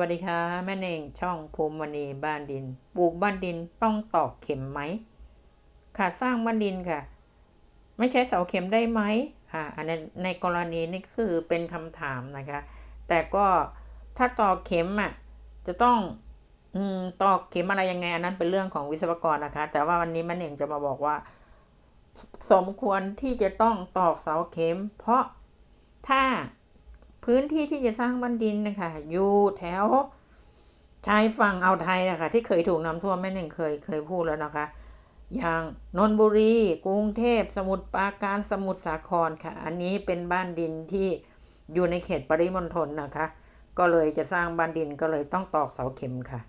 วัสดีค่ะ แม่เน่งช่องภูมิมณีบ้านดิน ปลูกบ้านดินต้องตอกเข็มไหม ค่ะสร้างบ้านดินค่ะ ไม่ใช้เสาเข็มได้ไหมค่ะอันนั้นในกรณีนี้คือเป็นคำถามนะคะ แต่ก็ถ้าตอกเข็มอะจะต้องอืมตอกเข็มอะไรยังไง อันนั้นเป็นเรื่องของวิศวกรนะคะ แต่ว่าวันนี้แม่เน่งจะมาบอกว่า สมควรที่จะต้องตอกเสาเข็ม เพราะถ้า พื้นที่ที่จะสร้างบ้านดินนะคะอยู่แถวชายฝั่งอ่าวไทยนะคะที่เคยถูกน้ำท่วมแม่หนึ่งเคยเคยพูดแล้วนะคะ อย่างนนทบุรี กรุงเทพสมุทรปราการสมุทรสาครค่ะ อันนี้เป็นบ้านดินที่อยู่ในเขตปริมณฑลนะคะ ก็เลยจะสร้างบ้านดินก็เลยต้องตอกเสาเข็มค่ะ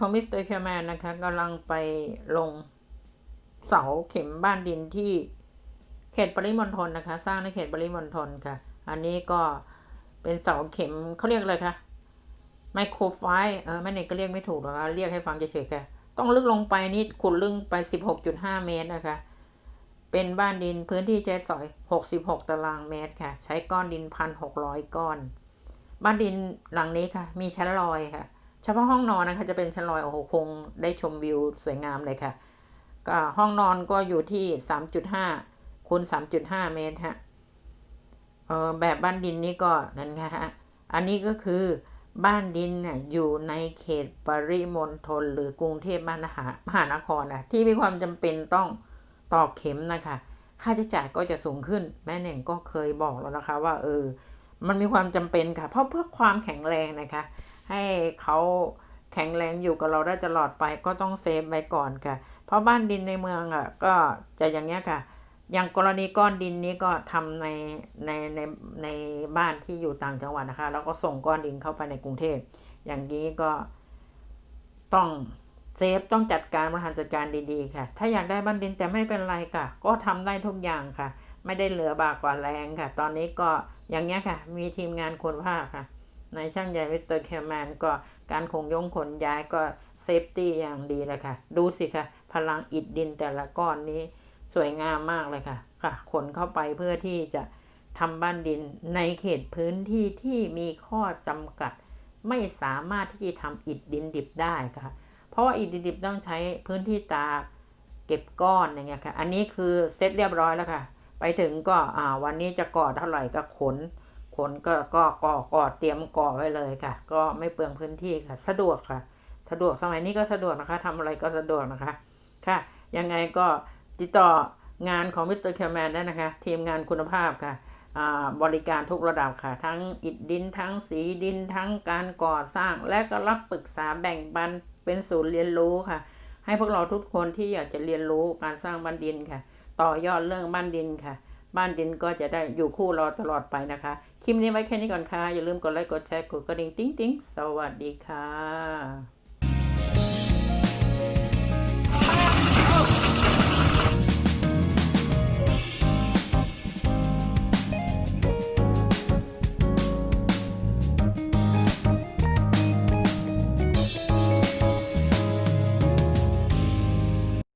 ของมิสเตอร์แคแมนนะคะกำลังไปลงเสาเข็มบ้านดินที่เขตปริมณฑลนะคะ สร้างในเขตปริมณฑลค่ะ อันนี้ก็เป็นเสาเข็มเขาเรียกอะไรคะไมโครไฟเออแม่เนกก็เรียกไม่ถูกหรอกเรียกให้ฟังเฉยๆค่ะ ต้องลึกลงไปนี่ขุดลึกไป 16.5 เมตรนะคะ เป็นบ้านดินพื้นที่ใช้สอย 66 ตารางเมตรค่ะ ใช้ก้อนดิน 1,600 ก้อน บ้านดินหลังนี้ค่ะ มีชั้นลอยค่ะ เฉพาะห้องนอนนะคะ จะเป็นชั้นลอยโอ้โหคงได้ชมวิวสวยงามเลยค่ะ ก็ห้องนอนก็อยู่ที่3.5คูณ3.5เมตรฮะเออแบบบ้านดินนี่ก็นั่นไงฮะอันนี้ก็คือบ้านดินน่ะอยู่ในเขตปริมณฑลหรือกรุงเทพมหามหานครนะที่มีความจำเป็นต้องตอกเข็มนะคะ ค่าใช้จ่ายก็จะสูงขึ้น แม่เน่งก็เคยบอกแล้วนะคะว่าเออ มันมีความจำเป็นค่ะ เพราะเพื่อความแข็งแรงนะคะ ให้เขาแข็งแรงอยู่กับเราได้ตลอดไปก็ต้องเซฟไว้ก่อนค่ะ เพราะบ้านดินในเมืองอะก็จะอย่างเงี้ยค่ะ อย่างกรณีก้อนดินนี้ก็ทำในในในในบ้านที่อยู่ต่างจังหวัดนะคะ แล้วก็ส่งก้อนดินเข้าไปในกรุงเทพ อย่างนี้ก็ต้องเซฟต้องจัดการบริหารจัดการดีๆค่ะ ถ้าอยากได้บ้านดินแต่ไม่เป็นไรค่ะ ก็ทำได้ทุกอย่างค่ะ ไม่ได้เหลือบากกว่าแรงค่ะ ตอนนี้ก็อย่างเงี้ยค่ะ มีทีมงานคุณภาพค่ะในช่างใหญ่วิสเตอร์แคมแมนก็การขงยงขนย้ายก็เซฟตี้อย่างดีเลยค่ะ ดูสิค่ะ พลังอิฐดินแต่ละก้อนนี้สวยงามมากเลยค่ะ ค่ะ ขนเข้าไปเพื่อที่จะทำบ้านดินในเขตพื้นที่ที่มีข้อจำกัด ไม่สามารถที่จะทำอิฐดินดิบได้ค่ะ เพราะว่าอิฐดินดิบต้องใช้พื้นที่ตาเก็บก้อนอย่างเงี้ยค่ะ อันนี้คือเสร็จเรียบร้อยแล้วค่ะ ไปถึงก็อ่าวันนี้จะก่อเท่าไหร่ก็ขน ขนก็ก็ก่อก่อเตรียมก่อไว้เลยค่ะ ก็ไม่เปลืองพื้นที่ค่ะ สะดวกค่ะ สะดวกสมัยนี้ก็สะดวกนะคะทำอะไรก็สะดวกนะคะ ค่ะ ยังไงก็ติดต่องานของมิสเตอร์แคมแมนได้นะคะ ทีมงานคุณภาพค่ะบริการทุกระดับค่ะ ทั้งอิฐดิน ทั้งสีดิน ทั้งการก่อสร้าง และก็รับปรึกษาแบ่งปันเป็นศูนย์เรียนรู้ค่ะ ให้พวกเราทุกคนที่อยากจะเรียนรู้การสร้างบ้านดินค่ะ ต่อยอดเรื่องบ้านดินค่ะ บ้านดินก็จะได้อยู่คู่เราตลอดไปนะคะ คลิปนี้ไว้แค่นี้ก่อนค่ะ อย่าลืมกดไลค์ กดแชร์ กดกระดิ่ง ติ๊งติ๊งสวัสดีค่ะ